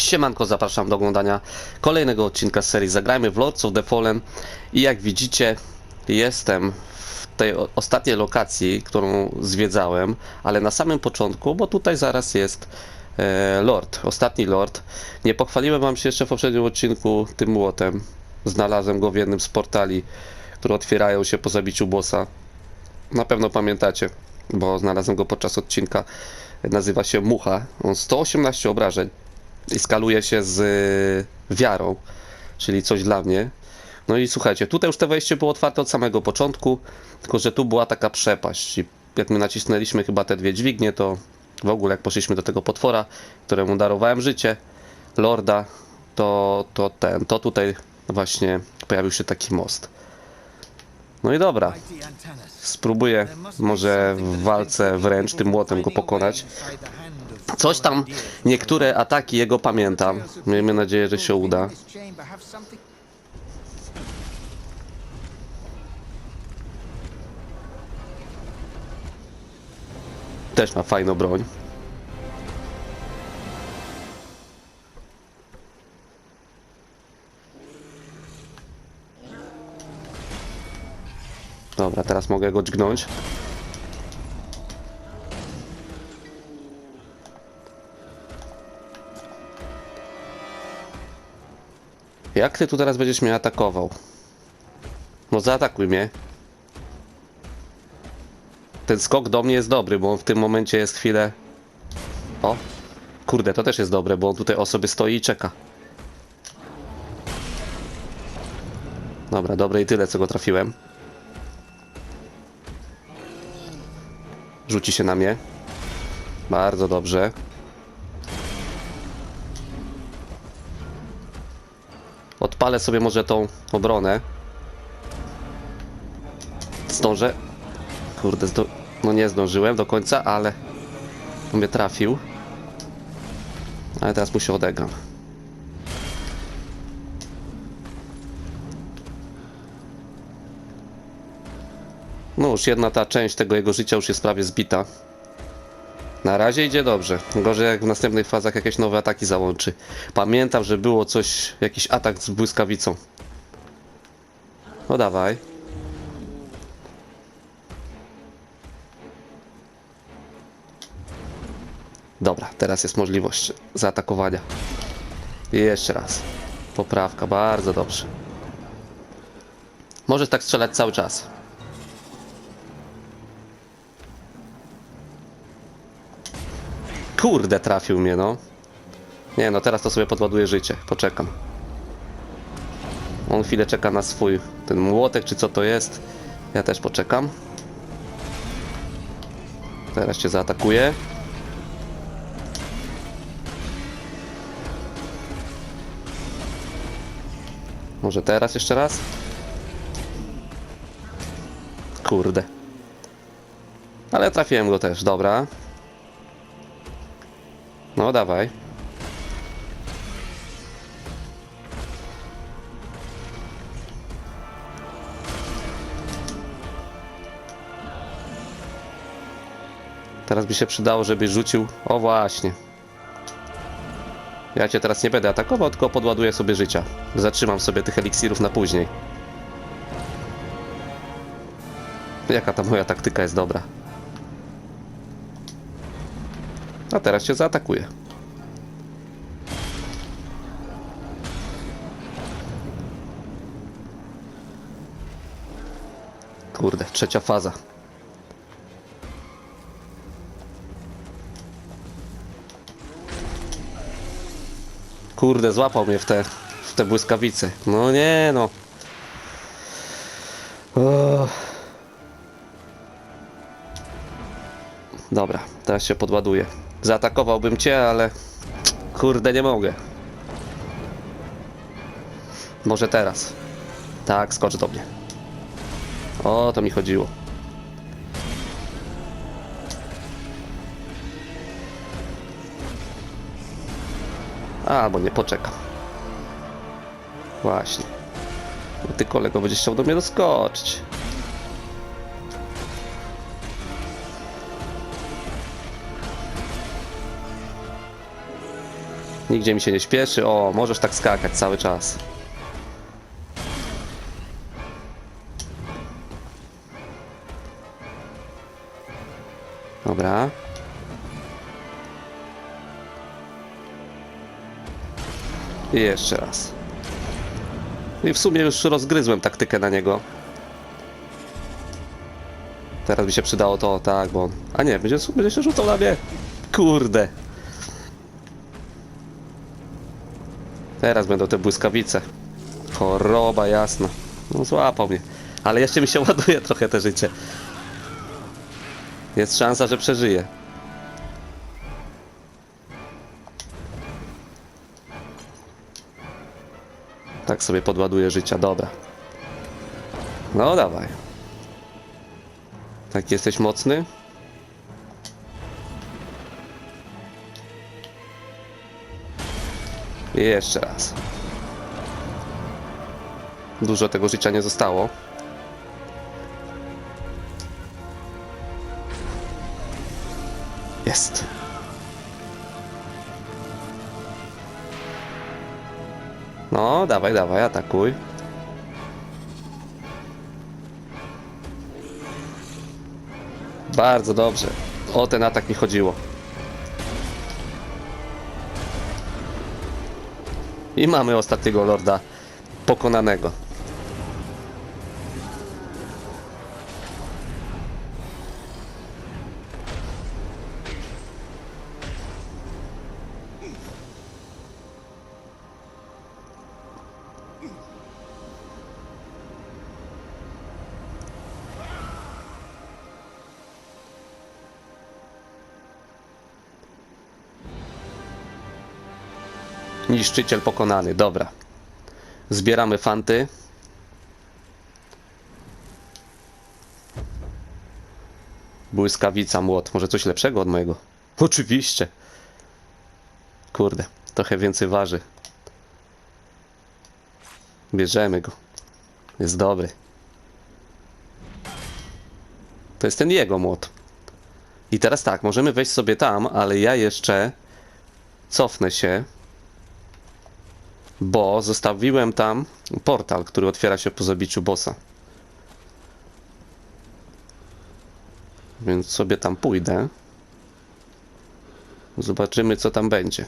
Siemanko, zapraszam do oglądania kolejnego odcinka serii Zagrajmy w Lords of the Fallen i jak widzicie jestem w tej ostatniej lokacji, którą zwiedzałem, ale na samym początku, bo tutaj zaraz jest e, Lord, ostatni Lord. Nie pochwaliłem wam się jeszcze w poprzednim odcinku tym młotem. Znalazłem go w jednym z portali, które otwierają się po zabiciu bossa. Na pewno pamiętacie, bo znalazłem go podczas odcinka. Nazywa się Mucha. On 118 obrażeń i skaluje się z y, wiarą, czyli coś dla mnie. No i słuchajcie, tutaj już to wejście było otwarte od samego początku, tylko że tu była taka przepaść. I jak my nacisnęliśmy chyba te dwie dźwignie, to w ogóle jak poszliśmy do tego potwora, któremu darowałem życie, Lorda, to, to ten, to tutaj właśnie pojawił się taki most. No i dobra, spróbuję może w walce wręcz tym młotem go pokonać. Coś tam, niektóre ataki jego pamiętam. Miejmy nadzieję, że się uda. Też ma fajną broń. Dobra, teraz mogę go dźgnąć. Jak ty tu teraz będziesz mnie atakował? No zaatakuj mnie. Ten skok do mnie jest dobry, bo on w tym momencie jest chwilę... O! Kurde, to też jest dobre, bo on tutaj o sobie stoi i czeka. Dobra, dobre i tyle, co go trafiłem. Rzuci się na mnie. Bardzo dobrze. Odpalę sobie może tą obronę. Zdążę. Kurde, zdo... no nie zdążyłem do końca, ale mnie trafił. Ale teraz mu się odegram. No już jedna ta część tego jego życia już jest prawie zbita. Na razie idzie dobrze. Gorzej jak w następnych fazach jakieś nowe ataki załączy. Pamiętam, że było coś, jakiś atak z błyskawicą. No dawaj. Dobra, teraz jest możliwość zaatakowania. I jeszcze raz. Poprawka, bardzo dobrze. Możesz tak strzelać cały czas. Kurde, trafił mnie, no. Nie, no teraz to sobie podładuję życie. Poczekam. On chwilę czeka na swój ten młotek, czy co to jest. Ja też poczekam. Teraz cię zaatakuję. Może teraz jeszcze raz? Kurde. Ale trafiłem go też, dobra. No dawaj. Teraz by się przydało, żeby rzucił. O właśnie. Ja cię teraz nie będę atakował, tylko podładuję sobie życia. Zatrzymam sobie tych eliksirów na później. Jaka ta moja taktyka jest dobra. A teraz cię zaatakuję. Kurde, trzecia faza. Kurde, złapał mnie w te, w te błyskawice. No nie no. Dobra, teraz się podładuję. Zaatakowałbym cię, ale kurde nie mogę. Może teraz. Tak, skocz do mnie. O, to mi chodziło. A, bo nie poczekam. Właśnie. Ty kolego będziesz chciał do mnie doskoczyć. Nigdzie mi się nie śpieszy. O, możesz tak skakać cały czas. Dobra. I jeszcze raz. I w sumie już rozgryzłem taktykę na niego. Teraz by się przydało to, tak, bo... A nie, będzie, będzie się rzucał na mnie. Kurde. Teraz będą te błyskawice. Choroba jasna. No złapał mnie. Ale jeszcze mi się ładuje trochę te życie. Jest szansa, że przeżyję. Tak sobie podładuję życia, dobra. No dawaj. Tak jesteś mocny? I jeszcze raz. Dużo tego życia nie zostało. Jest. No, dawaj, dawaj, atakuj. Bardzo dobrze. O ten atak mi chodziło. I mamy ostatniego lorda pokonanego. Niszczyciel pokonany, dobra. Zbieramy fanty. Błyskawica, młot. Może coś lepszego od mojego? Oczywiście. Kurde, trochę więcej waży. Bierzemy go. Jest dobry. To jest ten jego młot. I teraz tak, możemy wejść sobie tam, ale ja jeszcze cofnę się bo zostawiłem tam portal, który otwiera się po zabiciu bossa. Więc sobie tam pójdę. Zobaczymy, co tam będzie.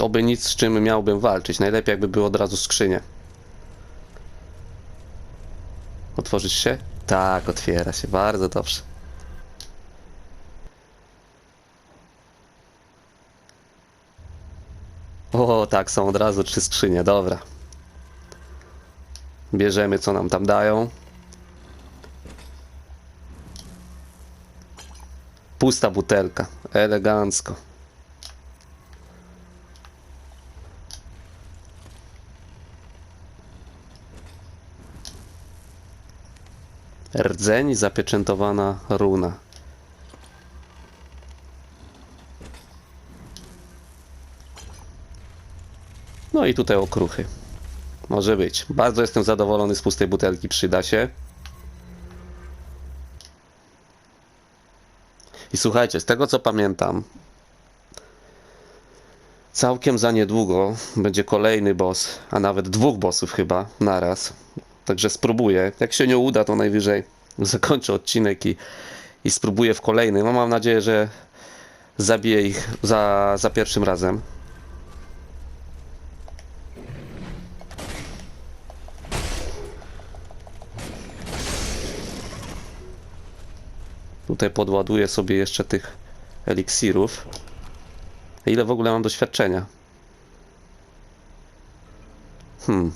Oby nic, z czym miałbym walczyć. Najlepiej, jakby było od razu skrzynie. Otworzyć się? Tak, otwiera się. Bardzo dobrze. O, tak, są od razu trzy skrzynie, dobra. Bierzemy, co nam tam dają. Pusta butelka, elegancko. Rdzeń, zapieczętowana runa. I tutaj okruchy. Może być. Bardzo jestem zadowolony z pustej butelki, przyda się. I słuchajcie, z tego co pamiętam, całkiem za niedługo będzie kolejny boss, a nawet dwóch bossów chyba naraz. Także spróbuję. Jak się nie uda, to najwyżej zakończę odcinek i, i spróbuję w kolejnym. No, mam nadzieję, że zabiję ich za, za pierwszym razem. Tutaj podładuję sobie jeszcze tych eliksirów. Ile w ogóle mam doświadczenia? Hmm.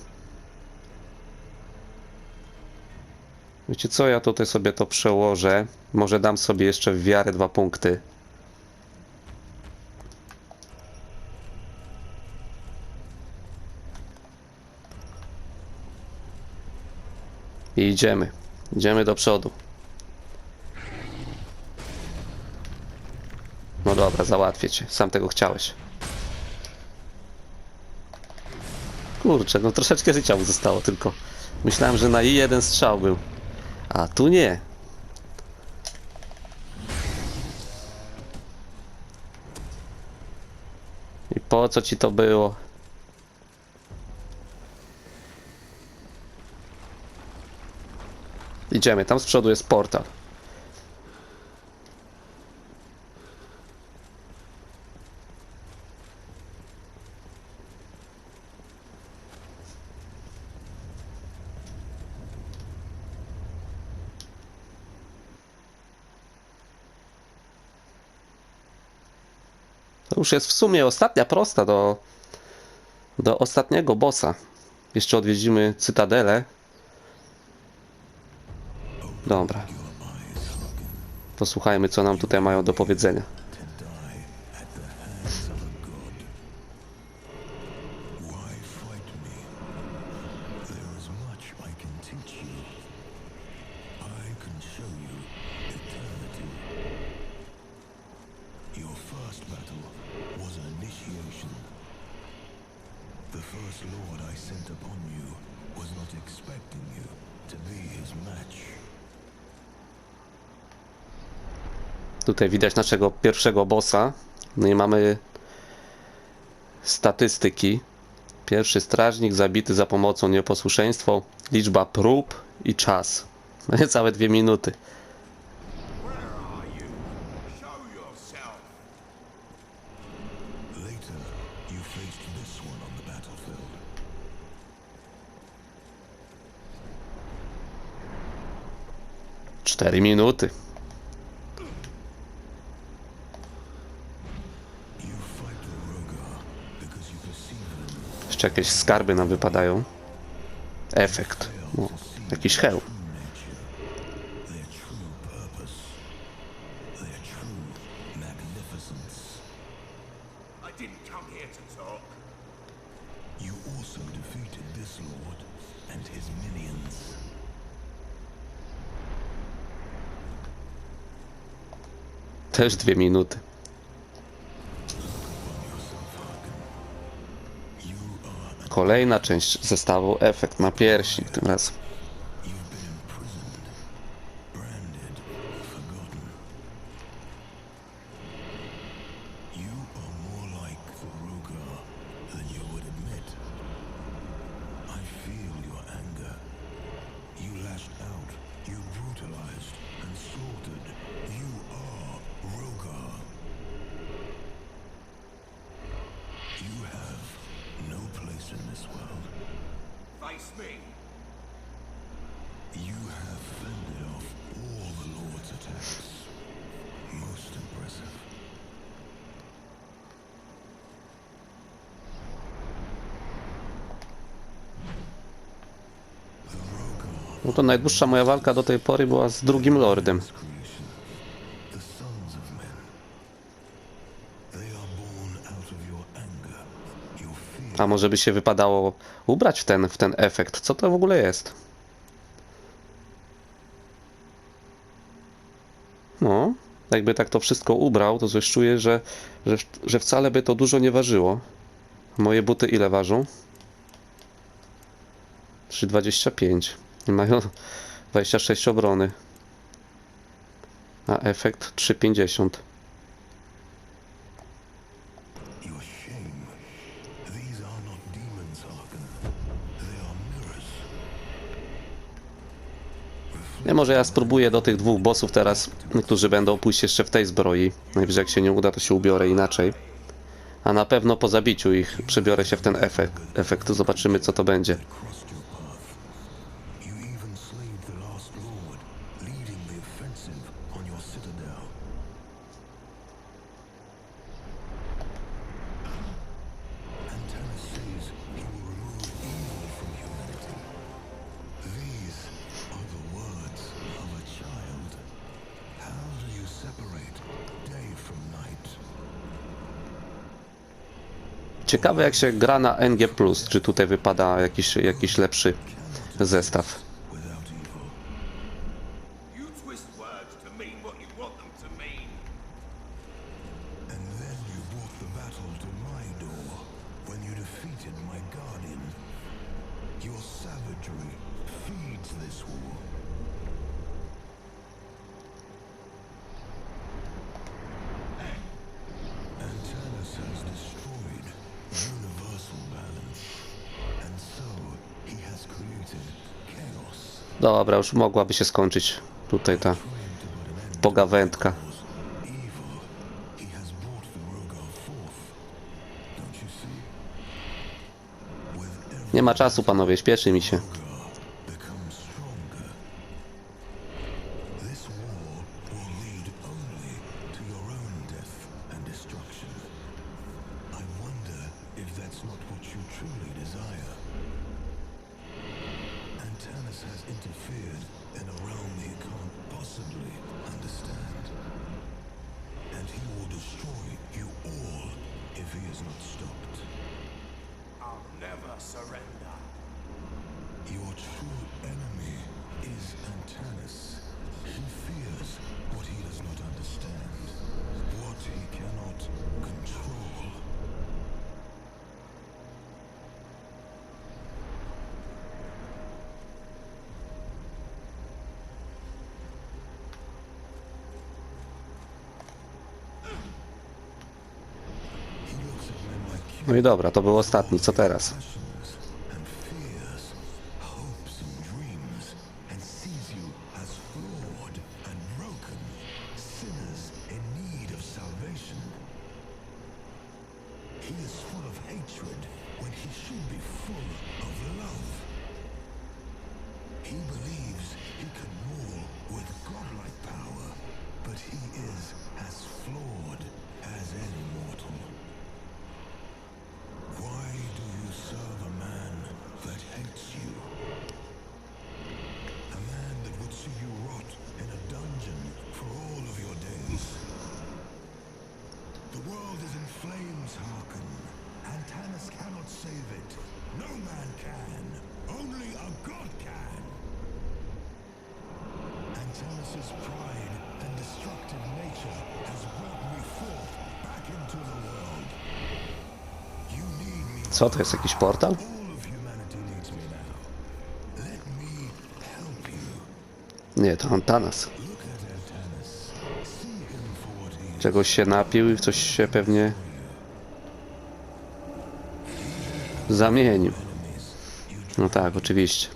Wiecie co, ja tutaj sobie to przełożę. Może dam sobie jeszcze w wiarę dwa punkty. I idziemy. Idziemy do przodu. Dobra, załatwię cię. Sam tego chciałeś. Kurczę, no troszeczkę życia mu zostało tylko. Myślałem, że na i jeden strzał był. A tu nie. I po co ci to było? Idziemy, tam z przodu jest portal. Już jest w sumie ostatnia prosta do, do ostatniego bossa. Jeszcze odwiedzimy Cytadelę. Dobra. Posłuchajmy, co nam tutaj mają do powiedzenia. First lord I sent upon you was not expecting you to be his match. Tutaj widać naszego pierwszego bossa. No i mamy statystyki. Pierwszy strażnik zabity za pomocą nieposłuszeństwo, liczba prób i czas. No i całe dwie minuty. Perceive them Jeszcze jakieś skarby nam wypadają. Efekt. O, jakiś here to talk. You also defeated this lord and his minions. Też dwie minuty. Kolejna część zestawu. Efekt na piersi tym razem. No to najdłuższa moja walka do tej pory była z drugim lordem. A może by się wypadało ubrać w ten, w ten efekt? Co to w ogóle jest? No, jakby tak to wszystko ubrał, to coś czuję, że, że, że wcale by to dużo nie ważyło. Moje buty ile ważą? 3,25. Mają 26 obrony. A efekt 3,50. Your shame. These are not demons, Harkin. They are mirrors. Nie, może ja spróbuję do tych dwóch bossów teraz, którzy będą pójść jeszcze w tej zbroi. Najwyżej jak się nie uda, to się ubiorę inaczej. A na pewno po zabiciu ich przebiorę się w ten efekt. efekt. Zobaczymy co to będzie. Ciekawe jak się gra na NG+, czy tutaj wypada jakiś, jakiś lepszy zestaw. You twist words to mean what you want them to mean. And then you brought the battle to my door when you defeated my guardian. Your savagery feeds this war. Antanas has destroyed Dobra, już mogłaby się skończyć tutaj ta pogawędka. Nie ma czasu, panowie, śpieszy mi się. No i dobra, to był ostatni, co teraz? Co, to jest jakiś portal? Nie, to Antanas. Czegoś się napił i coś się pewnie zamienił. No tak, oczywiście.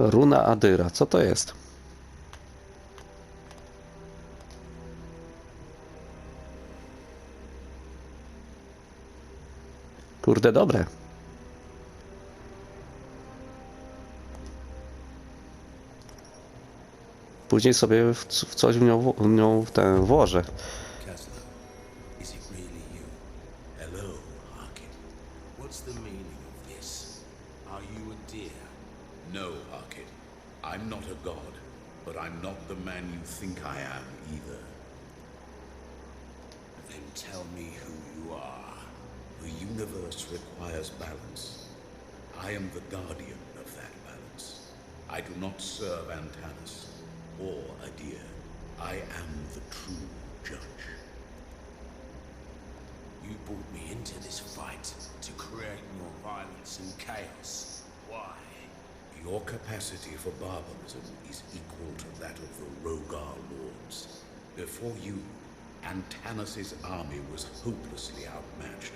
Runa Adyra, co to jest? Kurde, dobre. Później sobie w, coś w nią, w nią w tę włożę. Man you think I am either. Then tell me who you are. The universe requires balance. I am the guardian of that balance. I do not serve Antanas or Adir. I am the true judge. You brought me into this fight to create more violence and chaos. Why? Your capacity for barbarism is equal to that of the Rogar lords. Before you, Antanus's army was hopelessly outmatched.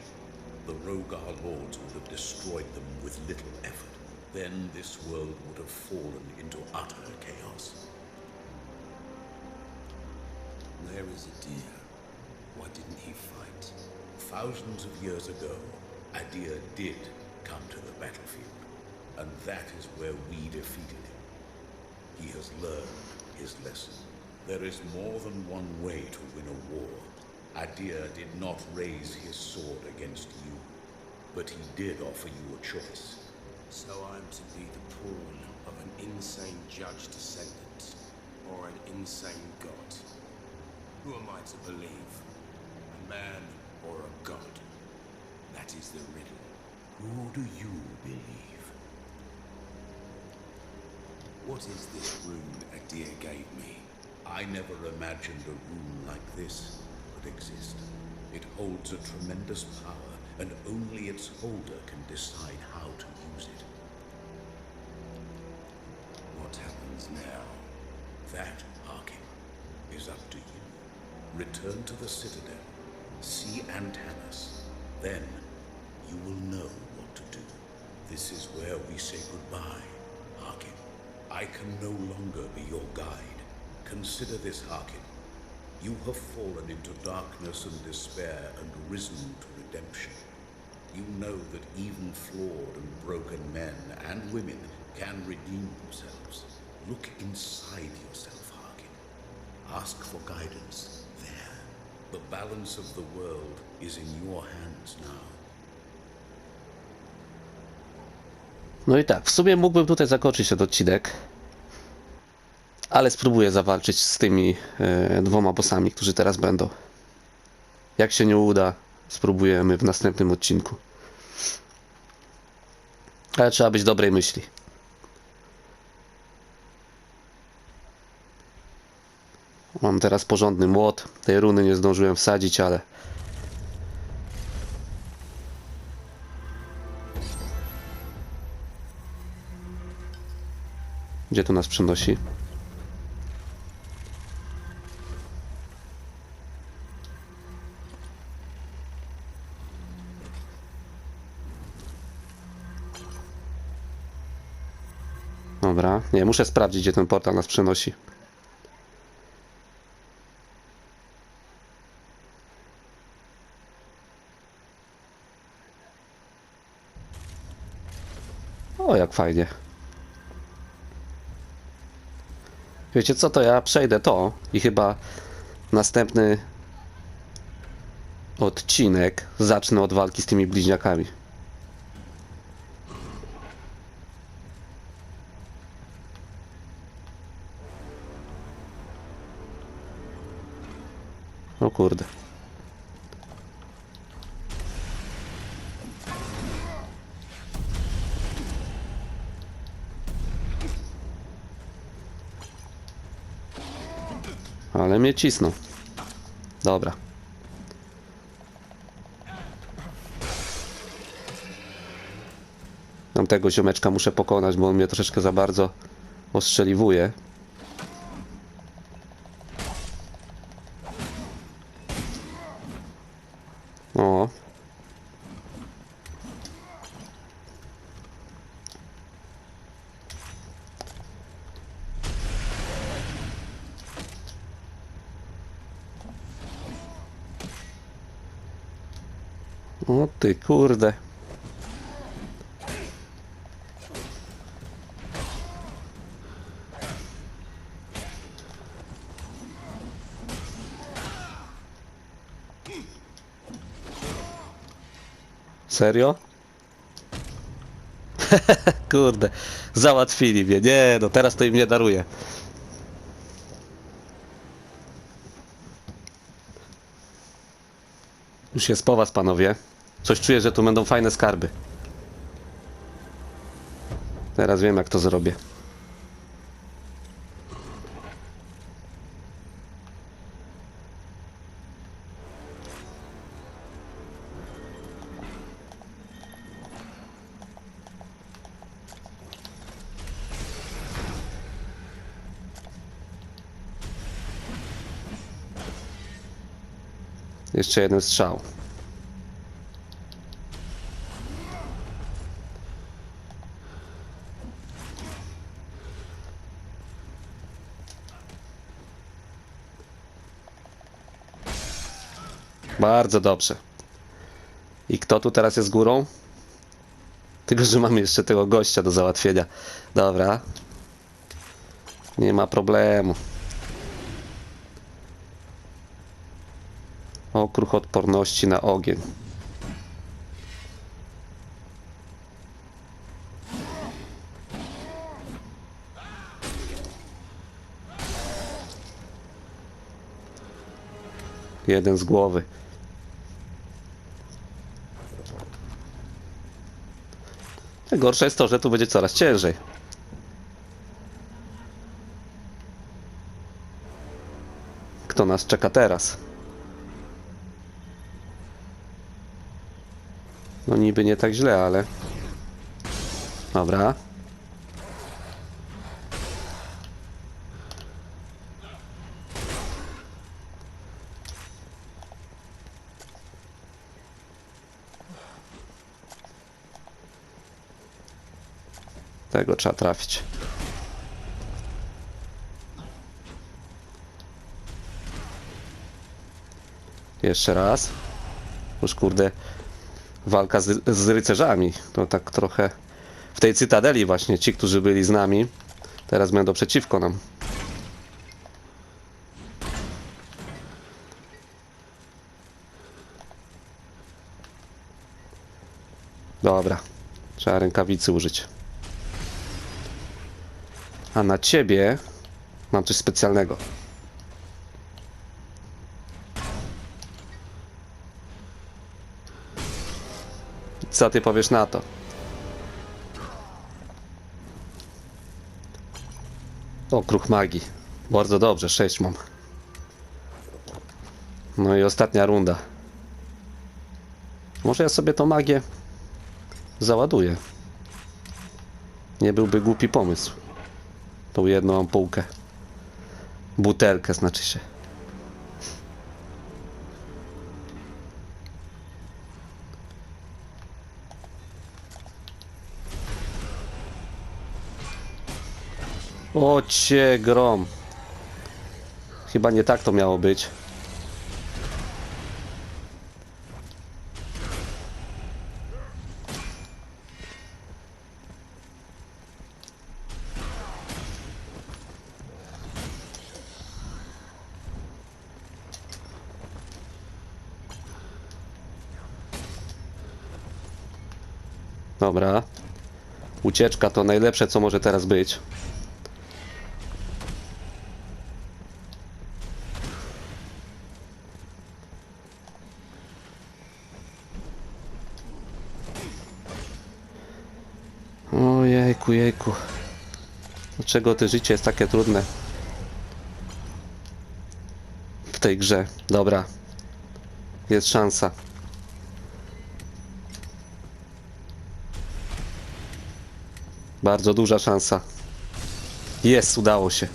The Rogar lords would have destroyed them with little effort. Then this world would have fallen into utter chaos. Where is Adir? Why didn't he fight? Thousands of years ago, Adir did come to the battlefield, and that is where we defeated him. He has learned his lesson. There is more than one way to win a war. Adir did not raise his sword against you, but he did offer you a choice. So I'm to be the pawn of an insane judge descendant, or an insane god? Who am I to believe? A man or a god? That is the riddle. Who do you believe? What is this rune Adir gave me? I never imagined a rune like this could exist. It holds a tremendous power, and only its holder can decide how to use it. What happens now? That, Harkin, is up to you. Return to the Citadel. See Antanas. Then you will know what to do. This is where we say goodbye. I can no longer be your guide. Consider this, Harkin. You have fallen into darkness and despair and risen to redemption. You know that even flawed and broken men and women can redeem themselves. Look inside yourself, Harkin. Ask for guidance there. The balance of the world is in your hands now. No i tak, w sumie mógłbym tutaj zakończyć ten odcinek. Ale spróbuję zawalczyć z tymi e, dwoma bossami, którzy teraz będą. Jak się nie uda, spróbujemy w następnym odcinku. Ale trzeba być dobrej myśli. Mam teraz porządny młot. Tej runy nie zdążyłem wsadzić, ale Gdzie to nas przenosi? Dobra, nie, muszę sprawdzić, gdzie ten portal nas przenosi. O, jak fajnie. Wiecie co, to ja przejdę to i chyba następny odcinek zacznę od walki z tymi bliźniakami. O kurde. Ale mnie cisną. Dobra. Tam tego ziomeczka muszę pokonać, bo on mnie troszeczkę za bardzo ostrzeliwuje. O. O ty kurde. Serio? Kurde, załatwili mnie. Nie, no teraz to im nie daruję. Już jest po was, panowie. Coś czuję, że tu będą fajne skarby. Teraz wiem, jak to zrobię. Jeszcze jeden strzał. Bardzo dobrze. I kto tu teraz jest górą? Tylko, że mamy jeszcze tego gościa do załatwienia. Dobra. Nie ma problemu. Okruch odporności na ogień. Jeden z głowy. Najgorsze jest to, że tu będzie coraz ciężej. Kto nas czeka teraz? No niby nie tak źle, ale... Dobra. Tego trzeba trafić. Jeszcze raz. Już kurde, walka z, z rycerzami. To tak trochę w tej cytadeli właśnie ci, którzy byli z nami, teraz będą przeciwko nam. Dobra, trzeba rękawicy użyć. A na ciebie mam coś specjalnego. Co ty powiesz na to? O, kruch magii. Bardzo dobrze, 6 mam. No i ostatnia runda. Może ja sobie tą magię załaduję. Nie byłby głupi pomysł. Tą jedną ampułkę. Butelkę znaczy się. O cię grom. Chyba nie tak to miało być. Dobra. Ucieczka to najlepsze, co może teraz być. Ojejku, jejku. Dlaczego to życie jest takie trudne? W tej grze. Dobra. Jest szansa. Bardzo duża szansa. Jest, udało się.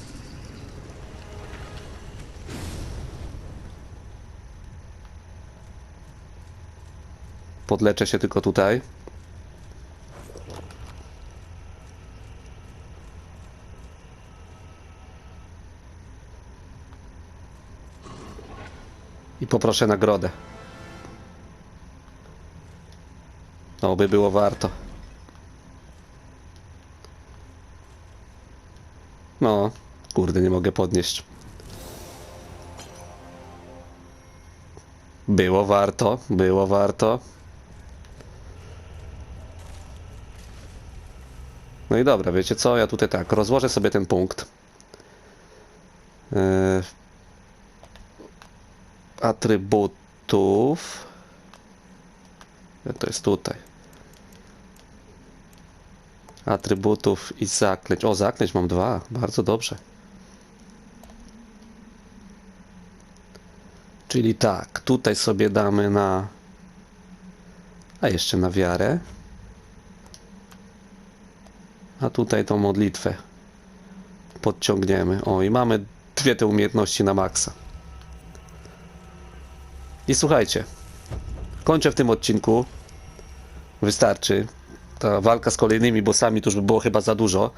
Podleczę się tylko tutaj. I poproszę nagrodę. No, by było warto. No, kurde, nie mogę podnieść. Było warto, było warto. No i dobra, wiecie co? Ja tutaj tak, rozłożę sobie ten punkt. Yy, atrybutów. To jest tutaj. Atrybutów i zaklęć. O, zaklęć mam dwa. Bardzo dobrze. Czyli tak, tutaj sobie damy na. A jeszcze na wiarę. A tutaj tą modlitwę podciągniemy. O, i mamy dwie te umiejętności na maksa. I słuchajcie, kończę w tym odcinku. Wystarczy. Ta walka z kolejnymi bossami to już by było chyba za dużo.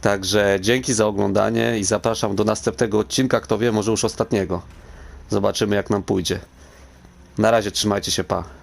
Także dzięki za oglądanie i zapraszam do następnego odcinka. Kto wie, może już ostatniego. Zobaczymy jak nam pójdzie. Na razie trzymajcie się, pa.